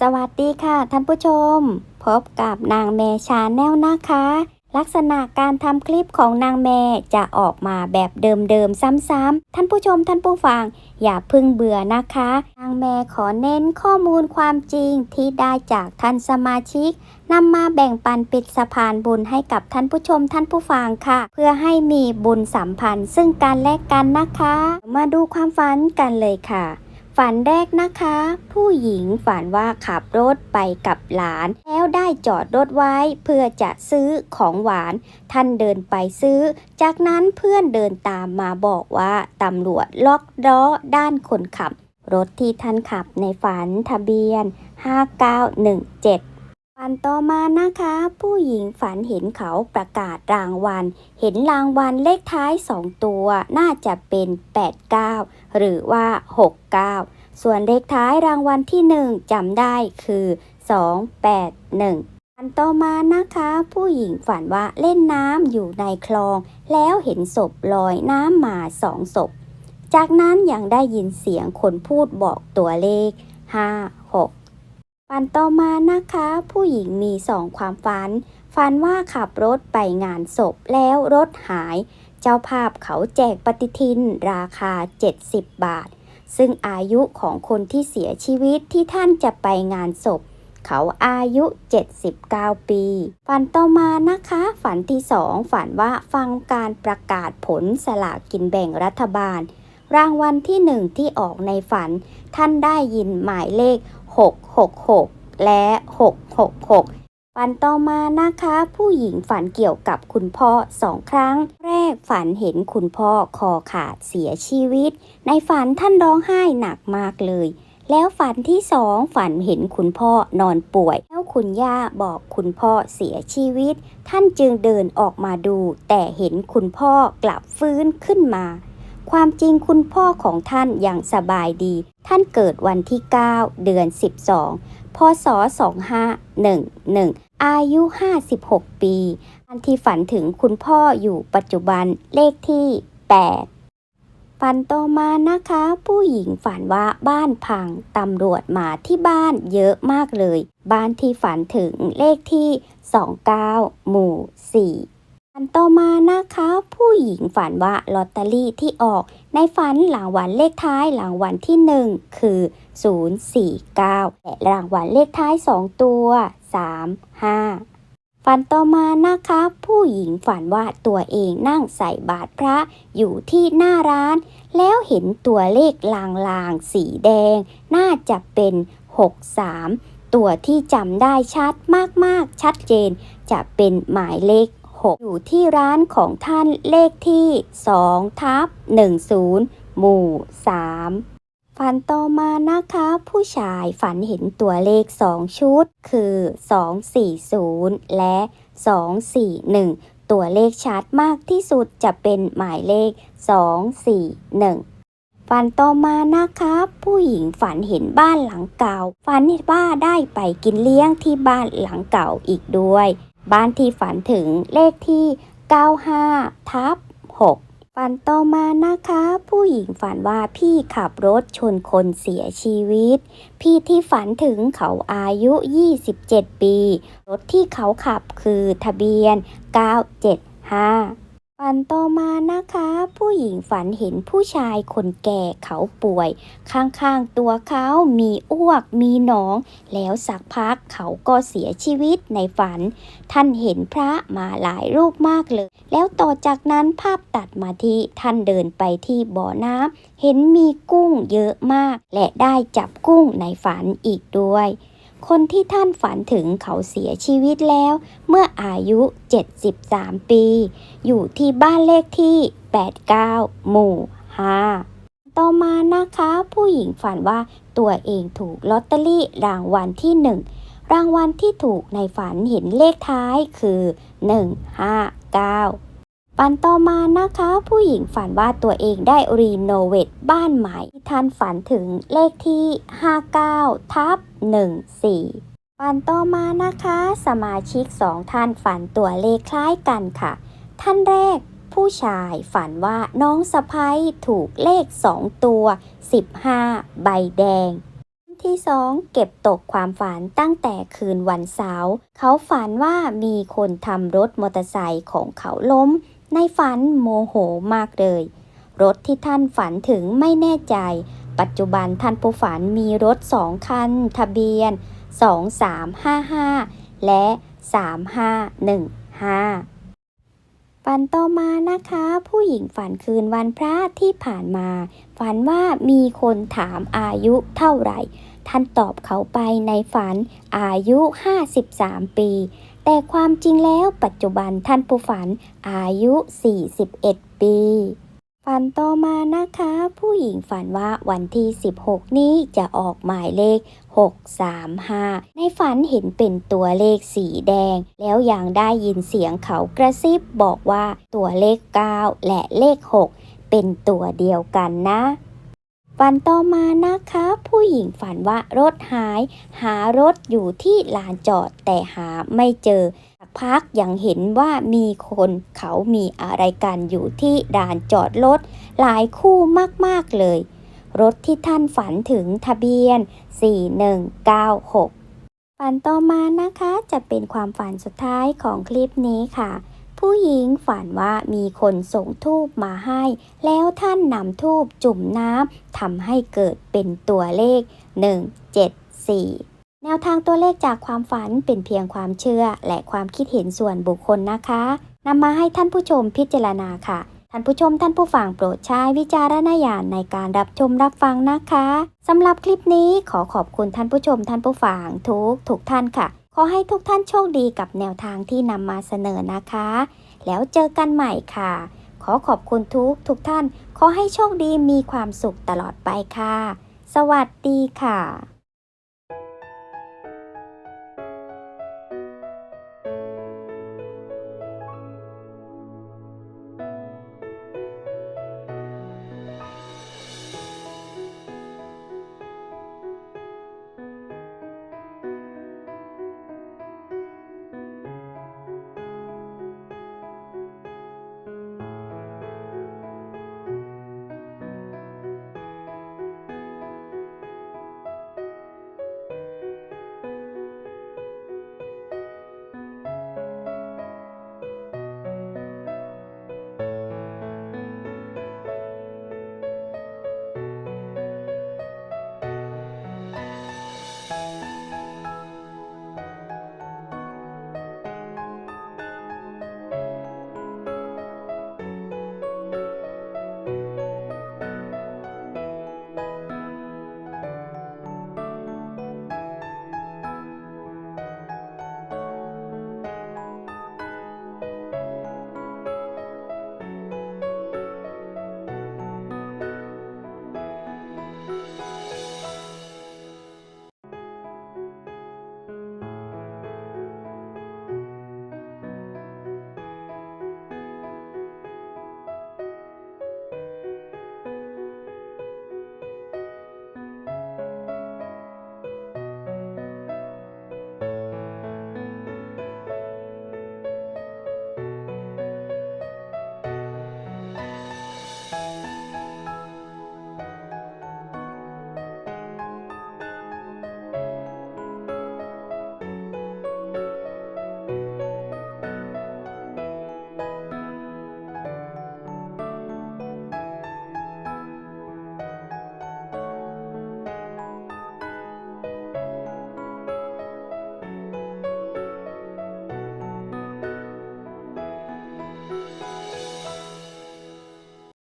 สวัสดีค่ะท่านผู้ชม พบกับนางแมชาแนลนะคะ ลักษณะการทำคลิปของนางแมจะออกมาแบบเดิมๆซ้ำๆท่านผู้ชมท่านผู้ฟัง อย่าพึ่งเบื่อนะคะ นางแมขอเน้นข้อมูลความจริงที่ได้จากท่านสมาชิกนำมาแบ่งปันปิดสะพานบุญให้กับท่านผู้ชมท่านผู้ฟังค่ะ เพื่อให้มีบุญสัมพันธ์ซึ่งกันและกันนะคะ มาดูความฝันกันเลยค่ะ ฝันแรกนะคะ ผู้หญิงฝันว่าขับรถไปกับหลาน แล้วได้จอดรถไว้เพื่อจะซื้อของหวาน ท่านเดินไปซื้อ จากนั้นเพื่อนเดินตามมาบอกว่าตำรวจล็อกล้อด้านคนขับ รถที่ท่านขับในฝันทะเบียน 5917 ฝันต่อมานะคะ ผู้หญิงฝันเห็นเขาประกาศรางวัล เห็นรางวัลเลขท้าย 2 ตัว น่าจะเป็น 89 หรือว่า 69 ส่วนเลขท้ายรางวัลที่ 1จำได้คือ 281ฝันต่อมานะคะ ผู้หญิงฝันว่าเล่นน้ำอยู่ในคลอง แล้วเห็นศพลอยน้ำมาสองศพ จากนั้นยังได้ยินเสียงคนพูดบอกตัวเลข 5 6 ฝันต่อมานะคะ ผู้หญิงมีสองความฝัน ฝันว่าขับรถไปงานศพแล้วรถหาย เจ้าภาพเขาแจกปฏิทินราคา 70 บาท ซึ่งอายุของคนที่เสียชีวิตที่ท่านจะไปงานศพ เขาอายุ 79 ปี ฝันต่อมานะคะ ฝันที่สองฝันว่าฟังการประกาศผลสลากกินแบ่งรัฐบาล รางวัลที่หนึ่งที่ออกในฝัน ท่านได้ยินหมายเลข 666 และ 666 ฝันต่อมานะคะ ผู้หญิงฝันเกี่ยวกับคุณพ่อสองครั้ง แรกฝันเห็นคุณพ่อคอขาดเสียชีวิต ในฝันท่านร้องไห้หนักมากเลยแล้วฝันที่สองฝันเห็นคุณพ่อนอนป่วย แล้วคุณย่าบอกคุณพ่อเสียชีวิต ท่านจึงเดินออกมาดู แต่เห็นคุณพ่อกลับฟื้นขึ้นมา ความจริงคุณพ่อของท่านยังสบายดี ท่านเกิดวันที่ 9 เดือน 12 พศ 2511 อายุ 56 ปีอันที่ฝันถึงคุณพ่ออยู่ปัจจุบันเลขที่ 8 ฝันต่อมานะคะ ผู้หญิงฝันว่าบ้านพังตำรวจมาที่บ้านเยอะมากเลย บ้านที่ฝันถึงเลขที่ 29 หมู่ 4 ฝันต่อมานะคะ ผู้หญิงฝันว่าลอตเตอรี่ที่ออก ในฝันรางวัลเลขท้ายรางวัลที่ 1 คือ 049 และรางวัลเลขท้าย 2 ตัว 3 5 ฝันต่อมานะคะ ผู้หญิงฝันว่าตัวเองนั่งใส่บาตรพระอยู่ที่หน้าร้าน แล้วเห็นตัวเลขลางๆสีแดง น่าจะเป็น 63 ตัวที่จำได้ชัดมากๆ ชัดเจน จะเป็นหมายเลข 6 อยู่ที่ร้านของท่านเลขที่2ทับ10 หมู่ 3 ฝันต่อมานะคะ ผู้ชายฝันเห็นตัวเลข 2 ชุด คือ 240 และ 241 ตัวเลขชัดมากที่สุดจะเป็นหมายเลข 241ฝันต่อมานะคะผู้หญิงฝันเห็นบ้านหลังเก่า ฝันว่าได้ไปกินเลี้ยงที่บ้านหลังเก่าอีกด้วย บ้านที่ฝันถึงเลขที่ 95 ทับ 6 ฝันต่อมานะคะ ผู้หญิงฝันว่าพี่ขับรถชนคนเสียชีวิต พี่ที่ฝันถึงเขาอายุ 27 ปี รถที่เขาขับคือทะเบียน 975 ฝันต่อมานะคะ ผู้หญิงฝันเห็นผู้ชายคนแก่เขาป่วย ข้างๆตัวเขามีอ้วกมีหนอง แล้วสักพักเขาก็เสียชีวิตในฝัน ท่านเห็นพระมาหลายรูปมากเลย แล้วต่อจากนั้นภาพตัดมาที่ท่านเดินไปที่บ่อน้ำเห็นมีกุ้งเยอะมาก และได้จับกุ้งในฝันอีกด้วย คนที่ท่านฝันถึงเขาเสียชีวิตแล้ว เมื่ออายุ 73 ปี อยู่ที่บ้านเลขที่ 89 หมู่ 5 ต่อมานะคะ ผู้หญิงฝันว่าตัวเองถูกลอตเตอรี่รางวัลที่ 1 รางวัลที่ถูกในฝันเห็นเลขท้ายคือ 159 ฝันต่อมานะคะ ผู้หญิงฝันว่าตัวเองได้รีโนเวทบ้านใหม่ที่ท่านฝันถึงเลขที่ 59 ทับ 14ฝันต่อมานะคะ สมาชิกสองท่านฝันตัวเลขคล้ายกันค่ะ ท่านแรกผู้ชายฝันว่าน้องสะพ้ยถูกเลข 2 ตัว 15 ใบแดง ที่สองเก็บตกความฝันตั้งแต่คืนวันเสาร์เขาฝันว่ามีคนทำรถมอเตอร์ไซค์ของเขาล้ม ในฝันโมโหมากเลย รถที่ท่านฝันถึงไม่แน่ใจ ปัจจุบันท่านผู้ฝันมีรถสองคัน ทะเบียน 2355 และ 3515 ฝันต่อมานะคะ ผู้หญิงฝันคืนวันพระที่ผ่านมา ฝันว่ามีคนถามอายุเท่าไหร่ ท่านตอบเขาไปในฝันอายุ 53 ปี แต่ความจริงแล้วปัจจุบันท่านผู้ฝันอายุ 41 ปีฝันต่อมานะคะ ผู้หญิงฝันว่าวันที่ 16 นี้จะออกหมายเลข 635 ในฝันเห็นเป็นตัวเลขสีแดง แล้วยังได้ยินเสียงเขากระซิบบอกว่าตัวเลข 9 และเลข 6 เป็นตัวเดียวกันนะ ฝันต่อมานะคะ ผู้หญิงฝันว่ารถหาย หารถอยู่ที่ลานจอดแต่หาไม่เจอสักพักยังเห็นว่ามีคนเขามีอะไรกันอยู่ที่ลานจอดรถหลายคู่มากๆเลย รถที่ท่านฝันถึงทะเบียน 4196 ฝันต่อมานะคะจะเป็นความฝันสุดท้ายของคลิปนี้ค่ะ ผู้หญิงฝันว่ามีคนส่งทูบมาให้ แล้วท่านนำทูบจุ่มน้ำทำให้เกิดเป็นตัวเลข 174แนวทางตัวเลขจากความฝันเป็นเพียงความเชื่อและความคิดเห็นส่วนบุคคลนะคะนำมาให้ท่านผู้ชมพิจารณาค่ะ ท่านผู้ชมท่านผู้ฟังโปรดใช้วิจารณญาณในการรับชมรับฟังนะคะสำหรับคลิปนี้ขอขอบคุณท่านผู้ชมท่านผู้ฟังทุกทุกท่านค่ะ ขอให้ทุกท่านโชคดีกับแนวทางที่นำมาเสนอนะคะ แล้วเจอกันใหม่ค่ะ ขอขอบคุณทุกทุกท่าน ขอให้โชคดีมีความสุขตลอดไปค่ะ สวัสดีค่ะ